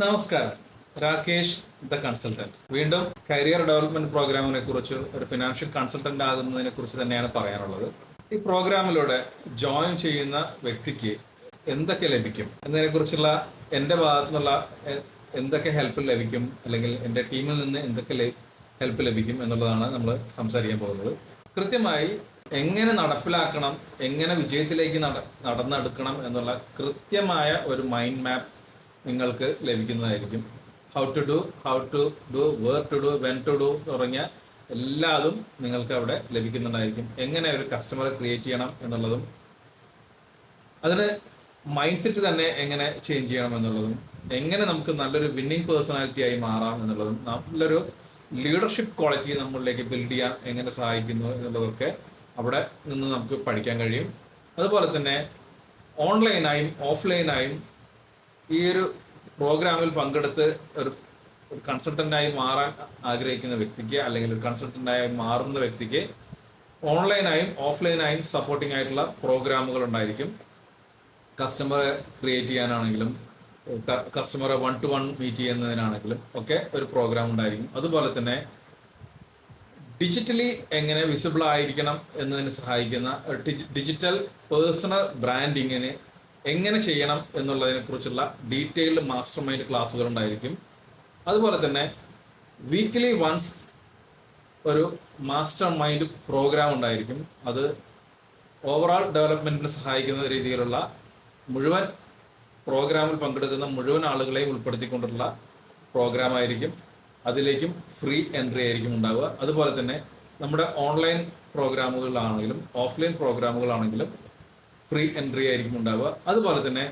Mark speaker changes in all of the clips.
Speaker 1: നമസ്കാരം. Rakesh the consultant വീണ്ടും career development പ്രോഗ്രാമിനെ കുറിച്ച് ഒരു ഫിനാൻഷ്യൽ കൺസൾട്ടന്റ് ആകുന്നതിനെ കുറിച്ച് തന്നെയാണ് പറയാനുള്ളത്. ഈ പ്രോഗ്രാമിലൂടെ ജോയിൻ ചെയ്യുന്ന വ്യക്തിക്ക് എന്തൊക്കെ ലഭിക്കും? എന്നതിനെ കുറിച്ചുള്ള എന്റെ ഭാഗത്തു നിന്നുള്ള എന്തൊക്കെ ഹെൽപ്പ് ലഭിക്കും? അല്ലെങ്കിൽ എന്റെ ടീമിൽ നിന്ന് എന്തൊക്കെ ഹെൽപ്പ് ലഭിക്കും എന്നുള്ളതാണ് നമ്മൾ സംസാരിക്കാൻ പോകുന്നത്. കൃത്യമായി എങ്ങനെ നടപ്പിലാക്കണം എങ്ങനെ വിജയത്തിലേക്ക് നട നടന്നെടുക്കണം എന്നുള്ള കൃത്യമായ ഒരു മൈൻഡ് മാപ്പ് നിങ്ങൾക്ക് ലഭിക്കുന്നതായിരിക്കും. How to do how to do where to do when to do തുടങ്ങിയ എല്ലാതും നിങ്ങൾക്ക് അവിടെ ലഭിക്കുന്നുണ്ടായിരിക്കും എങ്ങനെ ഒരു കസ്റ്റമർ ക്രിയേറ്റ് ചെയ്യണം എന്നുള്ളതും അതിന് മൈൻഡ് സെറ്റ് തന്നെ എങ്ങനെ ചേഞ്ച് ചെയ്യണം എന്നുള്ളതും എങ്ങനെ നമുക്ക് നല്ലൊരു വിന്നിങ് പേഴ്സണാലിറ്റി ആയി മാറാം എന്നുള്ളതും നല്ലൊരു ലീഡർഷിപ്പ് ക്വാളിറ്റി നമ്മളിലേക്ക് ബിൽഡ് ചെയ്യാൻ എങ്ങനെ സഹായിക്കുന്നു എന്നുള്ളതൊക്കെ അവിടെ നിന്ന് നമുക്ക് പഠിക്കാൻ കഴിയും. അതുപോലെ തന്നെ ഓൺലൈനായും ഓഫ്ലൈനായും ഈ ഒരു പ്രോഗ്രാമിൽ പങ്കെടുത്ത് ഒരു കൺസൾട്ടന്റായി മാറാൻ ആഗ്രഹിക്കുന്ന വ്യക്തിക്ക് അല്ലെങ്കിൽ ഒരു കൺസൾട്ടന്റായി മാറുന്ന വ്യക്തിക്ക് ഓൺലൈനായും ഓഫ്ലൈനായും സപ്പോർട്ടിംഗ് ആയിട്ടുള്ള പ്രോഗ്രാമുകൾ ഉണ്ടായിരിക്കും. കസ്റ്റമറെ ക്രിയേറ്റ് ചെയ്യാനാണെങ്കിലും കസ്റ്റമറെ വൺ ടു വൺ മീറ്റ് ചെയ്യുന്നതിനാണെങ്കിലും ഒക്കെ ഒരു പ്രോഗ്രാം ഉണ്ടായിരിക്കും. അതുപോലെ തന്നെ ഡിജിറ്റലി എങ്ങനെ വിസിബിൾ ആയിരിക്കണം എന്നതിന് സഹായിക്കുന്ന ഡിജിറ്റൽ പേഴ്സണൽ ബ്രാൻഡിങ്ങിന് എങ്ങനെ ചെയ്യണം എന്നുള്ളതിനെ കുറിച്ചുള്ള ഡീറ്റെയിൽഡ് മാസ്റ്റർ മൈൻഡ് ക്ലാസ്സുകൾ ഉണ്ടായിരിക്കും. അതുപോലെ തന്നെ വീക്ക്ലി വൺസ് ഒരു മാസ്റ്റർ മൈൻഡ് പ്രോഗ്രാം ഉണ്ടായിരിക്കും. അത് ഓവറോൾ ഡെവലപ്മെന്റിന് സഹായിക്കുന്ന രീതിയിലുള്ള മുഴുവൻ പ്രോഗ്രാമിൽ പങ്കെടുക്കുന്ന മുഴുവൻ ആളുകളെയും ഉൾപ്പെടുത്തിക്കൊണ്ടുള്ള പ്രോഗ്രാം ആയിരിക്കും. അതിലേക്കും ഫ്രീ എൻട്രി ആയിരിക്കും ഉണ്ടാവുക. അതുപോലെ തന്നെ നമ്മുടെ ഓൺലൈൻ പ്രോഗ്രാമുകളാണെങ്കിലും ഓഫ്ലൈൻ പ്രോഗ്രാമുകളാണെങ്കിലും ഫ്രീ എൻട്രി ആയിരിക്കും ഉണ്ടാവുക. അതുപോലെ തന്നെ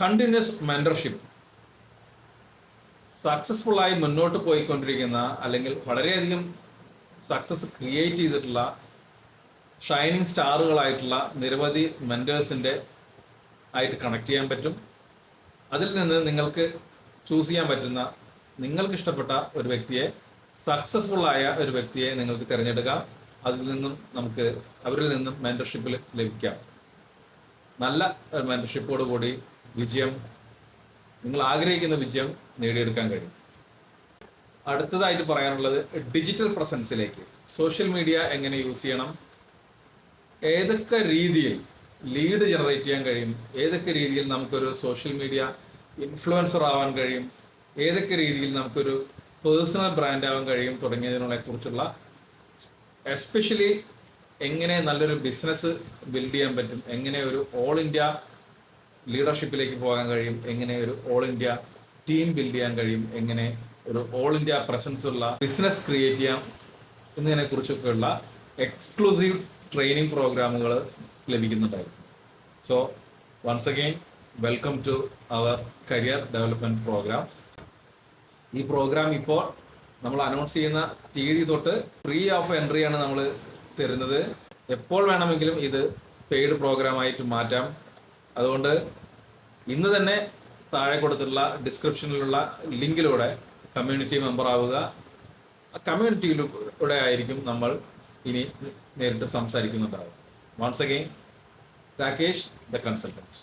Speaker 1: കണ്ടിന്യൂസ് മെന്റർഷിപ്പ് സക്സസ്ഫുൾ ആയി മുന്നോട്ട് പോയിക്കൊണ്ടിരിക്കുന്ന അല്ലെങ്കിൽ വളരെയധികം സക്സസ് ക്രിയേറ്റ് ചെയ്തിട്ടുള്ള ഷൈനിങ് സ്റ്റാറുകളായിട്ടുള്ള നിരവധി മെന്റേഴ്സിന്റെ ആയിട്ട് കണക്ട് ചെയ്യാൻ പറ്റും. അതിൽ നിന്ന് നിങ്ങൾക്ക് ചൂസ് ചെയ്യാൻ പറ്റുന്ന നിങ്ങൾക്ക് ഇഷ്ടപ്പെട്ട ഒരു വ്യക്തിയെ സക്സസ്ഫുള്ളായ ഒരു വ്യക്തിയെ നിങ്ങൾക്ക് തിരഞ്ഞെടുക്കാം. അതിൽ നിന്നും നമുക്ക് അവരിൽ നിന്നും മെന്റർഷിപ്പ് ലഭിക്കാം. നല്ല മെന്റർഷിപ്പോട് കൂടി വിജയം നിങ്ങൾ ആഗ്രഹിക്കുന്ന വിജയം നേടിയെടുക്കാൻ കഴിയും. അടുത്തതായിട്ട് പറയാനുള്ളത് ഡിജിറ്റൽ പ്രസൻസിലേക്ക് സോഷ്യൽ മീഡിയ എങ്ങനെ യൂസ് ചെയ്യണം? ഏതൊക്കെ രീതിയിൽ ലീഡ് ജനറേറ്റ് ചെയ്യാൻ കഴിയും? ഏതൊക്കെ രീതിയിൽ നമുക്കൊരു സോഷ്യൽ മീഡിയ ഇൻഫ്ലുവൻസർ ആവാൻ കഴിയും? ഏതൊക്കെ രീതിയിൽ നമുക്കൊരു പേഴ്സണൽ ബ്രാൻഡ് ആവാൻ കഴിയും? തുടങ്ങിയതിനെ കുറിച്ചുള്ള എസ്പെഷ്യലി എങ്ങനെ നല്ലൊരു ബിസിനസ് ബിൽഡ് ചെയ്യാൻ പറ്റും? എങ്ങനെ ഒരു ഓൾ ഇന്ത്യ ലീഡർഷിപ്പിലേക്ക് പോകാൻ കഴിയും? എങ്ങനെ ഒരു ഓൾ ഇന്ത്യ ടീം ബിൽഡ് ചെയ്യാൻ കഴിയും? എങ്ങനെ ഒരു ഓൾ ഇന്ത്യ പ്രസൻസ് ഉള്ള ബിസിനസ് ക്രിയേറ്റ് ചെയ്യാം? എന്നതിനെ കുറിച്ചൊക്കെയുള്ള എക്സ്ക്ലൂസീവ് ട്രെയിനിങ് പ്രോഗ്രാമുകൾ ലഭിക്കുന്നുണ്ടായിരുന്നു so once again welcome to our career development programme ഈ പ്രോഗ്രാം ഇപ്പോൾ നമ്മൾ അനൗൺസ് ചെയ്യുന്ന തീയതി തൊട്ട് ഫ്രീ ഓഫ് എൻട്രി ആണ് നമ്മൾ തരുന്നത്. എപ്പോൾ വേണമെങ്കിലും ഇത് പെയ്ഡ് പ്രോഗ്രാമായിട്ട് മാറ്റാം. അതുകൊണ്ട് ഇന്ന് തന്നെ താഴെ കൊടുത്തിട്ടുള്ള ഡിസ്ക്രിപ്ഷനിലുള്ള ലിങ്കിലൂടെ കമ്മ്യൂണിറ്റി മെമ്പർ ആവുക. കമ്മ്യൂണിറ്റിയിലൂടെ ആയിരിക്കും നമ്മൾ ഇനി നേരിട്ട് സംസാരിക്കുന്നുണ്ടാവും once again Rakesh the consultant